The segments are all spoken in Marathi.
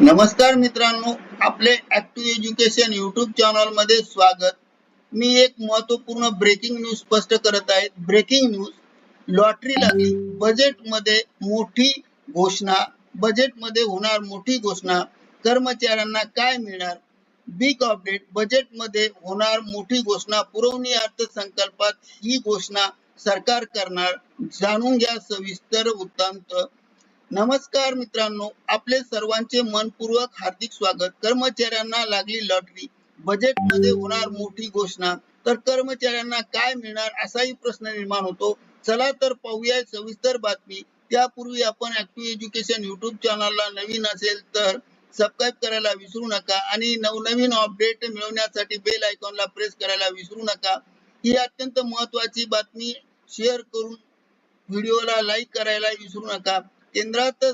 नमस्कार मित्रांनो आपले ऍक्टिव्ह एज्युकेशन युट्यूब चॅनलमध्ये स्वागत. मी एक महत्त्वपूर्ण ब्रेकिंग न्यूज स्पष्ट करत आहे. ब्रेकिंग न्यूज लॉटरी लागली बजेटमध्ये मोठी घोषणा बजेटमध्ये होणार मोठी घोषणा. कर्मचाऱ्यांना काय मिळणार? बिग अपडेट बजेटमध्ये होणार मोठी घोषणा. पुरवणी अर्थसंकल्पात ही घोषणा सरकार करणार. जाणून घ्या सविस्तर वृत्तांत. नमस्कार मित्रांनो आपले सर्वांचे मनपूर्वक हार्दिक स्वागत. कर्मचाऱ्यांना लागली लॉटरी. बजेटमध्ये होणार मोठी घोषणा. तर कर्मचाऱ्यांना काय मिळणार असाही प्रश्न निर्माण होतो. चला तर पाहूया सविस्तर बातमी. त्यापूर्वी आपण ऍक्टिव्ह एज्युकेशन युट्यूब चॅनलला नवीन असेल तर सबस्क्राईब करायला विसरू नका आणि नवनवीन अपडेट मिळवण्यासाठी बेल आयकॉनला प्रेस करायला विसरू नका. ही अत्यंत महत्वाची बातमी. शेअर करून व्हिडिओला लाईक करायला विसरू नका. केंद्रात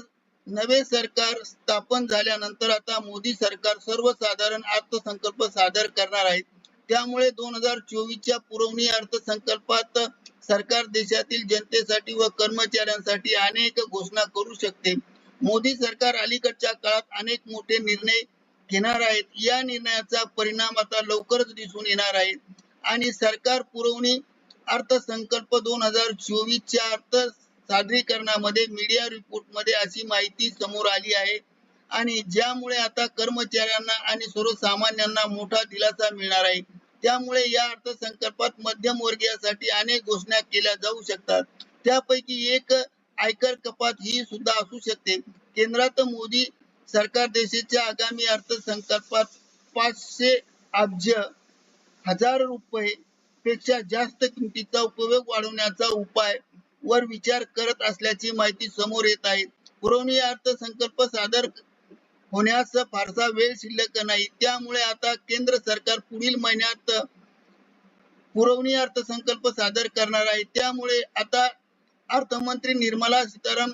नवे सरकार स्थापन झाल्यानंतर आता मोदी सरकार सर्वसाधारण अर्थसंकल्प सादर करणार आहे. त्यामुळे दोन हजार चोवीसच्या पुरवणी अर्थसंकल्पात सरकार देशातील जनतेसाठी व कर्मचाऱ्यांसाठी अनेक घोषणा करू शकते. मोदी सरकार अलीकडच्या काळात अनेक मोठे निर्णय घेणार आहेत. या निर्णयाचा परिणाम आता लवकरच दिसून येणार आहे. आणि सरकार पुरवणी अर्थसंकल्प दोन हजार चोवीसच्या अर्थ सादरीकरणामध्ये मीडिया रिपोर्टमध्ये अशी माहिती समोर आली आहे. आणि ज्यामुळे आता कर्मचाऱ्यांना आणि सर्वसामान्यांना मोठा दिलासा मिळणार आहे. त्यामुळे या अर्थसंकल्पात मध्यम वर्गीयासाठी अनेक घोषणा केल्या जाऊ शकतात. त्यापैकी एक आयकर कपात ही सुद्धा असू शकते. केंद्रात मोदी सरकार देशाच्या आगामी अर्थसंकल्पात पाचशे अब्ज हजार रुपये पेक्षा जास्त किमतीचा उपयोग वाढवण्याचा उपाय वर विचार करत असल्याची माहिती समोर येत आहे. पुरवणी अर्थसंकल्प सादर होण्यास फारसा वेळ शिल्लक नाही. त्यामुळे आता केंद्र सरकार पुढील महिन्यात पुरवणी अर्थसंकल्प सादर करणार आहे. त्यामुळे आता अर्थमंत्री निर्मला सीताराम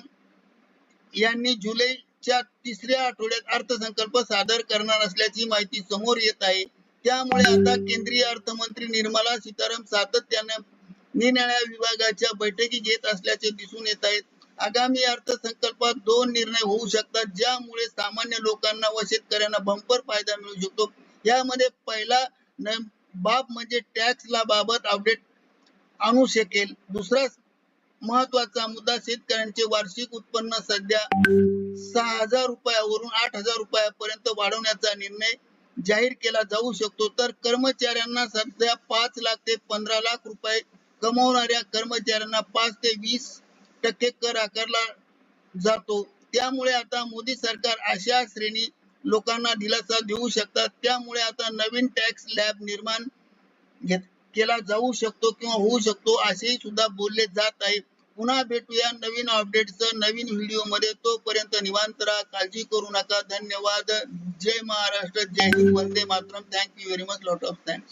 यांनी जुलैच्या तिसऱ्या आठवड्यात अर्थसंकल्प सादर करणार असल्याची माहिती समोर येत आहे. त्यामुळे आता केंद्रीय अर्थमंत्री निर्मला सीताराम सातत्याने निरनिराळ्या विभागाच्या बैठकी घेत असल्याचे दिसून येत आहेत. आगामी अर्थसंकल्पात दोन निर्णय होऊ शकतात ज्यामुळे सामान्य लोकांना व शेतकऱ्यांना बंपर फायदा मिळू शकतो. यामध्ये पहिला बाब म्हणजे टॅक्स ला बाबत अपडेट आणू शकेल. दुसरा महत्त्वाचा मुद्दा शेतकऱ्यांचे वार्षिक उत्पन्न सध्या सहा हजार रुपयावरून आठ हजार रुपयापर्यंत वाढवण्याचा निर्णय जाहीर केला जाऊ शकतो. तर कर्मचाऱ्यांना सध्या पाच लाख ते पंधरा लाख रुपये कमवणाऱ्या कर्मचाऱ्यांना पाच ते वीस टक्के कर आकारला जातो. त्यामुळे आता मोदी सरकार अशा श्रेणी लोकांना दिलासा देऊ शकतात. त्यामुळे आता नवीन टॅक्स लॅब निर्माण केला जाऊ शकतो किंवा होऊ शकतो असेही सुद्धा बोलले जात आहे. पुन्हा भेटूया नवीन अपडेटचं नवीन व्हिडिओमध्ये तोपर्यंत निवांत राहा काळजी करू नका. धन्यवाद. जय महाराष्ट्र. जय हिंद. वंदे Mataram. Thank you very much lot of thanks